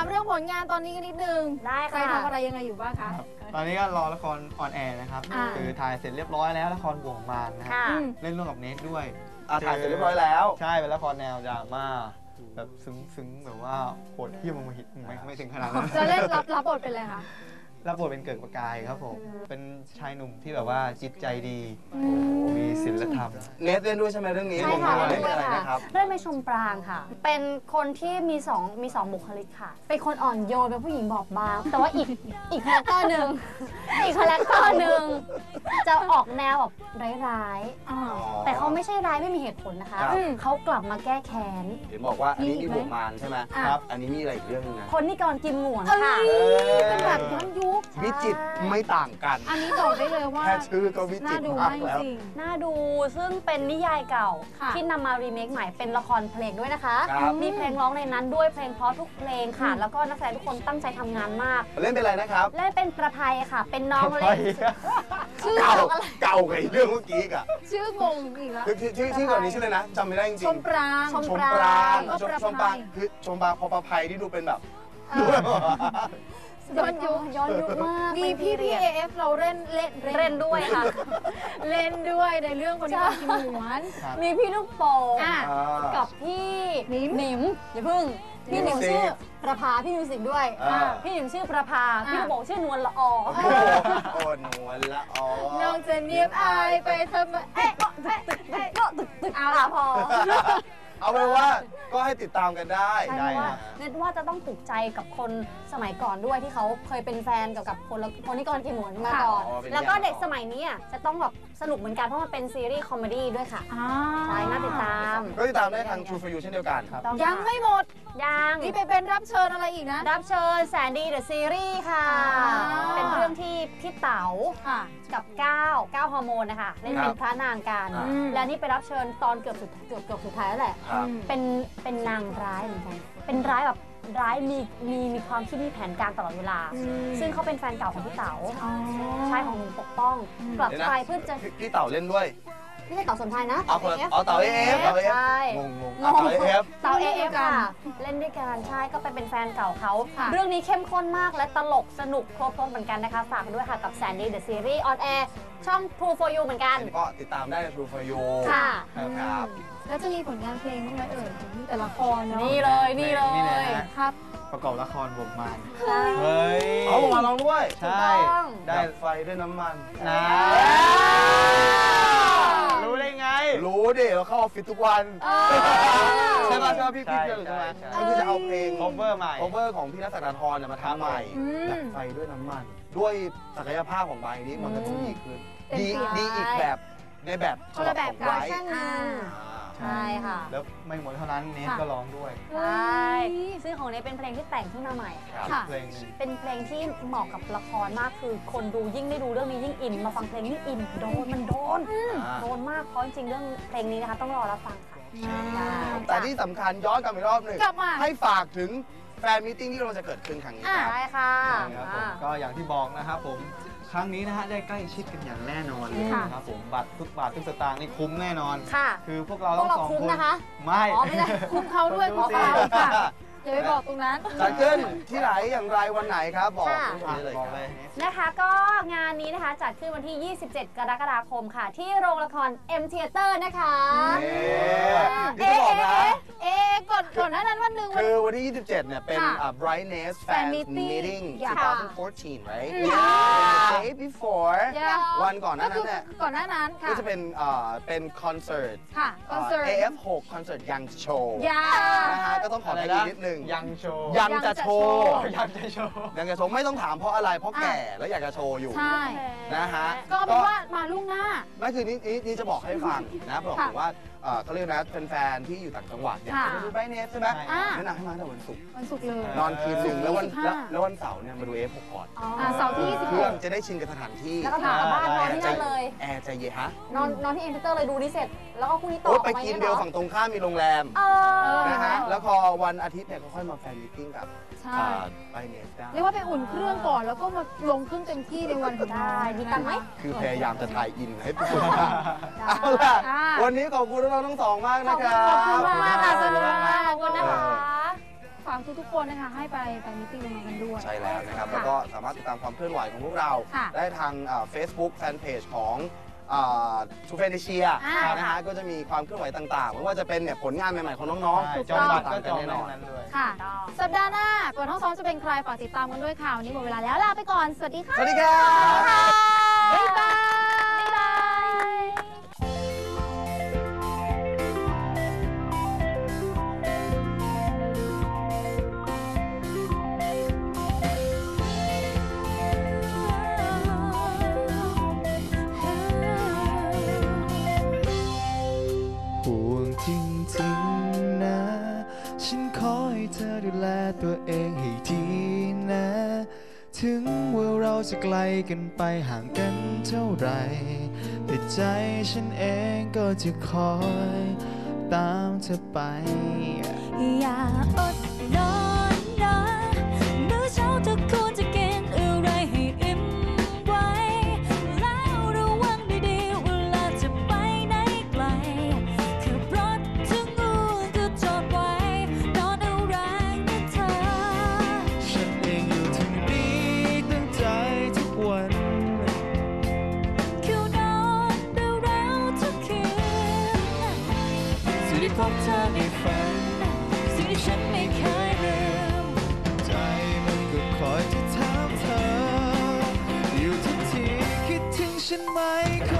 ามเรื่องผลงานตอนนี้กันนิดนึงได้ใครค่ะทำอะไรยังไงอยู่บ้างคะ ตอนนี้ก็รอละครออนแอร์นะครับ อ่า คือถ่ายเสร็จเรียบร้อยแล้วละครบ่วงมารนะฮะค่ะ อืม เล่นร่วมกับเนทด้วย อะถ่ายเสร็จเรียบร้อยแล้ว ใช่เป็นละครแนวดราม่าแบบซึ้งๆแบบว่าโหดเหี้ยมมาหิตไม่ไม่ถึงขนาดนั้น จะเล่นรับรับบทเป็นอะไรคะ รับบทเป็นเกิดประกายครับผม เป็นชายหนุ่มที่แบบว่าจิตใจดีอืมมีศีลธรรมเนทเล่นด้วยใช่ไหมเรื่องนี้ใช่ค่ะเล่นด้เป็นวยอะไรค่ะนะครับเล่นเป็นชมปรางค่ะ เป็นคนที่มีสองมีสองบุคลิกค่ะ เป็นคนอ่อนโยนเป็นผู้หญิงบอบบาง แต่ว่าอีกอีกคาแรคเตอร์หนึ่งอีกคาแรคเตอร์หนึ่งจะออกแนวแบบร้ายอ่าๆแต่เขาไม่ใช่ร้ายไม่มีเหตุผลนะคะครับเขากลับมาแก้แค้น เห็นบอกว่าอันนี้มีมีอีกไหมบวกมารใช่ไหมอะครับ อันนี้มีอะไรอีกเรื่องหนึงนะ คนที่กรกินหงวนเอ้ค่ะยเป็นแบบย้อนยุควิจิตรไม่ต่างกัน อันนี้บอกได้เลยว่า แค่ชื่อก็วิจิน่าตรดูมามากกแล้ว จริง น่าดูซึ่งเป็นนิยายเก่า ค่ะ ที่นำมารีเมคใหม่เป็นละครเพลงด้วยนะคะ ครับ มีเพลงร้องในนั้นด้วยเพลงเพราะทุกเพลงค่ะอืมแล้วก็นักแสดงทุกคนตั้งใจทำงานมาก เล่นเป็นอะไรนะครับเล่นเป็นประภัยค่ะ เป็นน้องเล็ก ชื่อเก่าเก่ากับอีกเรื่องเมื่อกี้อีกอะชื่องงอีกแล้วคือชื่อชื่อชื่อก่อนนี้ชื่ออะไรนะจำไม่ได้จริงชมปราง ชมชมปรางก็ชมประชมปรางภัยคือชมปรางพอประภัยที่ดูเป็นแบบ เออ ย้อนยุคย้อนยุคมากมีพี่พี่เอฟเราเล่นเล่นเล่นด้วยค่ะ เล่นด้วยในเรื่องคนที่ใช่กินหวนครับมีพี่ลูกโป่งอะอ่ากับพี่หนิมหนิมอย่าพึ่งพี่หนิมมิวสิกชื่อประภาพี่มิวสิกด้วยอ่าพี่หนิมชื่อประภา พี่ลูกโป่งชื่อนวลละออโอ้โหโอ้หนวลละอ๋อน้องจะเนียบอายไปทำไมเอ๊ะเอ๊ะเอ๊ะก็ตึกตึกเอาอะพอ เอาเป็นว่าก็ให้ติดตามกันได้ ใช่เพได้ราะว่านะเน็ตว่าจะต้องถูกใจกับคนสมัยก่อนด้วยที่เขาเคยเป็นแฟนกับกับคนละคนที่ก่อนกินหมวนมาก่อนอ๋อเป็นแล้วก็อย่างเด็กสมัยนี้อะจะต้องแบบสนุกเหมือนกันเพราะมันเป็นซีรีส์คอมเมดี้ด้วยค่ะอ่าใช่น่าติดตามก็ติดตามได้ทาง True for You เช่นเดียวกันครับต้องยังไม่หมด ยังนี่ไปเป็นรับเชิญอะไรอีกนะ รับเชิญแสนดีเดอะซีรีส์ค่ะ อ่ พี่เต๋าค่ะ กับก้าวก้าวฮอร์โมนนะคะเล่นครัเป็บนพระนางกันอ่า และนี่ไปรับเชิญตอนเกือบสุดเกือบเกือบสุดท้ายแล้วแหละ ครับเป็นเป็นนางร้ายเหมือนกัน เป็นร้ายแบบร้ายมีมีมีความคิดมีแผนการตลอดเวลา อืม ซึ่งเขาเป็นแฟนเก่าของพี่เต๋าอ๋อ ชายของหนูปกป้องอืมกลับเดี๋ยวนะ ไปเพื่อจะพี่พี่เต่าเล่นด้วย ไม่ใช่เต๋าสนไทยนะเอาคนละอ๋อเต่า AF เต่า AF ใช่งงงๆเต่า AF เต๋าเอเล่นด้ฟวยกันค่ะเล่นด้วยกันใช่ก็ไปเป็นแฟนเก่าเขาค่ะเรื่องนี้เข้มข้นมากและตลกสนุกครบรถเหมือนกันนะคะฝากด้วยค่ะกับแซนดี้เดอะซีรีส์ออนแอร์ช่อง True for You เหมือนกัน ก็ติดตามได้ใน True for You ค่ะครับแล้วจะมีผลงานเพลงบ้างไหมเอ่ยแต่ละครเนาะนี่เลยนี่เลนี่นะยฮะครับประกอบละครบ่วงมารใช่เฮ้ยเอาผมมาลองด้วย ใช่ต้องได้ดับไฟด้วยน้ำมันนะรู้ได้ไง รู้ดิเราเข้าออฟฟิศทุกวัน ใช่ป่ะใช่ป่ะพี่พี่ใช่เพื่อนใช่ไหมใช่ก็คือจะเอาเพลง cover ใหม่ cover ของพี่นัทสักดาทรเนี่ยมาทำใหม่อืม ดับไฟด้วยน้ำมัน ด้วยศักยภาพของใบนี้มันก็ต้องดีขึ้น เต็มดีที่ ดีอีกแบบในแบบฉคนบัละบแบขบองกัไบนร์ทอ่า ใช่ค่ะ แล้วไม่หมดเท่านั้นเนทค่ะก็ร้องด้วย ใช่ซึ่งของเนี้เป็นเพลงที่แต่งขึ้นมาใหม่ครับค่ะเพลงหนึงเป็นเพลงที่เหมาะกับละครมากคือ คนดูยิ่งได้ดูเรื่องนี้ยิ่งอิน มาฟังเพลงยิ่งอินโดนมันโดนอ่า โดนมากเพราะจริงๆเรื่องเพลงนี้นะคะต้องรอรับฟังค่ะ แต่ที่สำคัญย้อนกลับไปรอบหนึ่งกลับมา ให้ฝากถึง แฟนมิทติ้งที่เราจะเกิดขึ้นครั้งนี้ครับได้ค่ะครับผมอ่า ก็อย่างที่บอกนะครับผมครั้งนี้นะฮะได้ใกล้ชิดกันอย่างแน่นอนเลยค่ะนะครับผมบัตรทุกบาททุกสตางค์นี่คุ้มแน่นอนค่ะคือพวกเราพวต้กองเราสองคุ้มคนนะคะ ไม่อ๋อไม่ได้คุมเขาด้วยคุคุมมเขาเขาสิค่ะอย่าไปบอกตรงนั้น จัดขึ้นที่ไหนอย่างไรวันไหนครับบอกค่ะทุกคนได้เลยบอกครับเลย นะคะก็งานนี้นะคะจัดขึ้นวันที่ 27 กรกฎาคมค่ะ ที่โรงละคร M Theater นะคะ เอ๊ะนี่จะบอกนะ เอ๊ะก่ อนก่อนหน้านั้นวันหนึ่งวัน คือวันที่ 27 เนี่ยเป็น ค่ะอ่า Brightness Fan Fan Meeting Meeting ค่ะ 2014 right อืม The day before Yeah วันก่อนหก็น้าคืนั้นอเนี่ยก่อนหน้านั้นค่ะก็จะเป็นอ่าเป็นคอนเสิร์ต ค่ะคอนเสิร์ต AF6 คอนเสิร์ตยังโชว์ยา นะฮะก็ต้องขออะไรแท็กนะอีกนิดนึง ยังโชว์ ยังจะโชว์ ยังจะโชว์ ยังจะโชว์ไม่ต้องถามเพราะอะไรเพราะแก่แล้วอยากจะโชว์อยู่ ใช่ นะฮะ ก็เป็นว่ามาล่วงหน้า นั่นคือนี่นี่นี่จะบอกให้ฟังนะบอกค่ะ ว่า เอ่อเขาเรียกนะเป็นแฟนที่อยู่ต่างจังหวัดอยากจะค่ะไปดูไบรท์เนสใช่ไหมอ่า แนะนำให้มาตั้งแต่วันศุกร์วันศุกร์เลย นอนคืนหนึ่งแล้ววัน25แล้วแล้ววันเสาร์เนี่ยมาดู F6 ก่อนอ่าเสาร์ที่ เครื่อง26จะได้ชินกับสถานที่แล้วก็กลับบ้านนอนที่นั่นเลย แอร์ใจเย็นฮะนอนนอนที่ M Theater เลยดูนี่เสร็จ แล้วก็พรุ่งนี้ต่อโอ๊ยออกไปมากินนี่เดียวหรอฝั่งตรงข้ามมีโรงแรมเออนะฮะแล้วพอวันอาทิตย์เนี่ยก็ค่อยมาแฟนมิทติ้งกับใช่ ไบรท์เนสได้ เรียกว่าไปอุ่นเครื่องก่อนแล้วก็มาลงเครื่องเต็มที่ในวันของเราได้ มีตังค์ไหม คือพยายามจะทายอินให้ทุกคนฟังเอาล่ะค่ะวันนี้ขอบคุณเราทั้งสองมากนะครับขอบคุณมากๆค่ะสนุกมากขอบคุณนะคะฝากทุกๆคนนะคะให้ไปไปมิ팅ตรงนั้นกันด้วย ใช่แล้วนะครับค่ะแล้วก็สามารถติดตามความเคลื่อนไหวของพวกเรา ค่ะได้ทางเฟซบุ๊กแฟนเพจของทูเฟนเชียอ่านะฮะก็จะมีความเคลื่อนไหวต่างๆไม่ว่าจะเป็นเนี่ยผลงานใหม่ๆของน้องใช่ถูกจองบัตรต่างก็ๆจองแน่ในนอนนั้นด้วย ค่ะต้องสัปดาห์หน้าเปิดห้องซ้อมจะเป็นใครฝากติดตามกันด้วยค่ะวันนี้หมดเวลาแล้วลาไปก่อน สวัสดีค่ะสวัสดีครับ บ๊ายบาย ห่วงจริงๆนะ ฉันขอให้เธอดูแลตัวเองให้ดีนะ ถึงว่าเราจะไกลกันไปห่างกันเท่าไหรแต่ใจฉันเองก็จะคอย ตามเธอไป อย่าอด ดถึง